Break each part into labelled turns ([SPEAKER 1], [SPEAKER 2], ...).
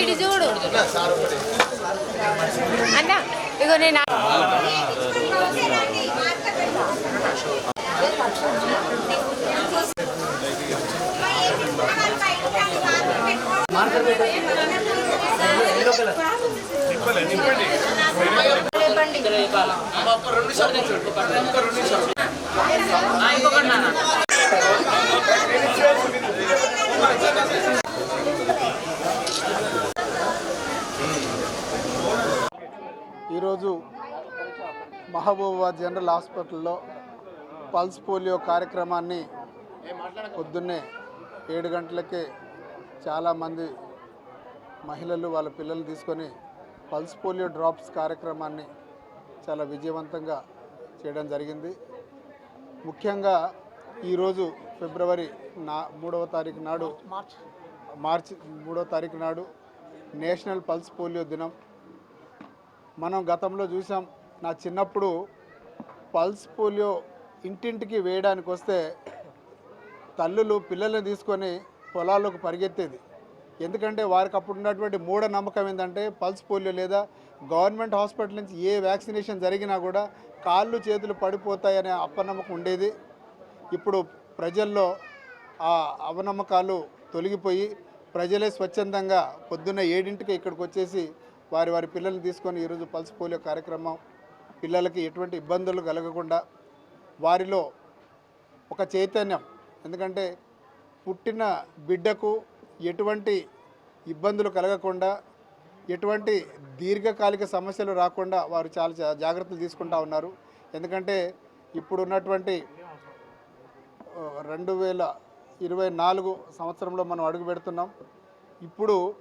[SPEAKER 1] ఇటు చూడు. అన్న ఇగో నేను
[SPEAKER 2] ఈరోజు మహబూబాబాద్ జనరల్ హాస్పిటల్లో పల్స్ పోలియో కార్యక్రమాన్ని పొద్దున్నే ఏడు గంటలకే చాలామంది మహిళలు వాళ్ళ పిల్లల్ని తీసుకొని పల్స్ పోలియో డ్రాప్స్ కార్యక్రమాన్ని చాలా విజయవంతంగా చేయడం జరిగింది. ముఖ్యంగా ఈరోజు ఫిబ్రవరి నా మూడవ తారీఖు నాడు మార్చి. మూడవ తారీఖు నాడు నేషనల్ పల్స్ పోలియో దినం మనం గతంలో చూసాం నా చిన్నప్పుడు పల్స్ పోలియో ఇంటింటికి వేయడానికి వస్తే తల్లులు పిల్లల్ని తీసుకొని పొలాల్లోకి పరిగెత్తేది. ఎందుకంటే వారికి అప్పుడు ఉన్నటువంటి మూఢనమ్మకం ఏంటంటే పల్స్ పోలియో లేదా గవర్నమెంట్ హాస్పిటల్ నుంచి ఏ వ్యాక్సినేషన్ జరిగినా కూడా కాళ్ళు చేతులు పడిపోతాయనే అపనమ్మకం ఉండేది. ఇప్పుడు ప్రజల్లో ఆ అవనమ్మకాలు తొలగిపోయి ప్రజలే స్వచ్ఛందంగా పొద్దున్న ఏడింటికి ఇక్కడికి వచ్చేసి వారి వారి పిల్లల్ని తీసుకొని ఈరోజు పల్స్ పోలియో కార్యక్రమం పిల్లలకి ఎటువంటి ఇబ్బందులు కలగకుండా వారిలో ఒక చైతన్యం. ఎందుకంటే పుట్టిన బిడ్డకు ఎటువంటి ఇబ్బందులు కలగకుండా ఎటువంటి దీర్ఘకాలిక సమస్యలు రాకుండా వారు చాలా జా- జాగ్రత్తలు తీసుకుంటా ఉన్నారు. ఎందుకంటే ఇప్పుడు ఉన్నటువంటి రెండు వేల ఇరవై నాలుగు సంవత్సరంలో మనం అడుగు పెడుతున్నాం. ఇప్పుడు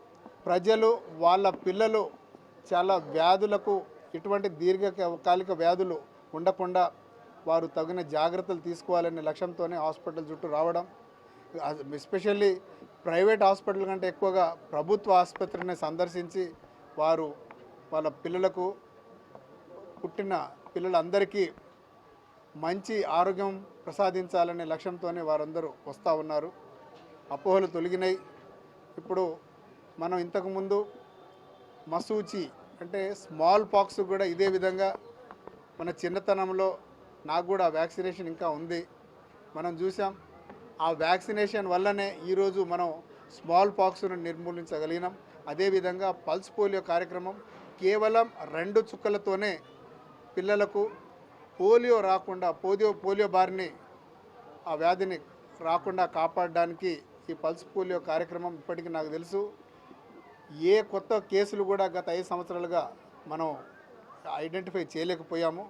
[SPEAKER 2] ప్రజలు వాళ్ళ పిల్లలు చాలా వ్యాధులకు ఎటువంటి దీర్ఘకాలిక వ్యాధులు ఉండకుండా వారు తగిన జాగ్రత్తలు తీసుకోవాలనే లక్ష్యంతోనే హాస్పిటల్ చుట్టూ రావడం. ఎస్పెషల్లీ ప్రైవేట్ హాస్పిటల్ కంటే ఎక్కువగా ప్రభుత్వ ఆసుపత్రిని సందర్శించి వారు వాళ్ళ పిల్లలకు పుట్టిన పిల్లలందరికీ మంచి ఆరోగ్యం ప్రసాదించాలనే లక్ష్యంతోనే వారందరూ వస్తూ ఉన్నారు. అపోహలు తొలగినాయి. ఇప్పుడు మనం ఇంతకుముందు మసూచి అంటే స్మాల్ పాక్స్ కూడా ఇదే విధంగా మన చిన్నతనంలో నాకు కూడా వ్యాక్సినేషన్ ఇంకా ఉంది. మనం చూసాం ఆ వ్యాక్సినేషన్ వల్లనే ఈరోజు మనం స్మాల్ పాక్స్ను నిర్మూలించగలిగినాం. అదేవిధంగా పల్స్ పోలియో కార్యక్రమం కేవలం రెండు చుక్కలతోనే పిల్లలకు పోలియో రాకుండా పోలియో పోలియో బారిని ఆ వ్యాధిని రాకుండా కాపాడడానికి ఈ పల్స్ పోలియో కార్యక్రమం ఇప్పటికీ నాకు తెలుసు. ఏ కొత్త కేసులు కూడా గత ఐదు సంవత్సరాలుగా మనం ఐడెంటిఫై చేయలేకపోయాము.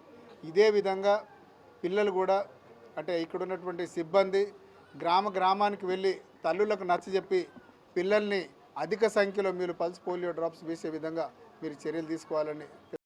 [SPEAKER 2] ఇదే విధంగా పిల్లలు కూడా అంటే ఇక్కడ ఉన్నటువంటి సిబ్బంది గ్రామ గ్రామానికి వెళ్ళి తల్లులకు నచ్చజెప్పి పిల్లల్ని అధిక సంఖ్యలో మీరు పల్స్ పోలియో డ్రాప్స్ వేసే విధంగా మీరు చర్యలు తీసుకోవాలని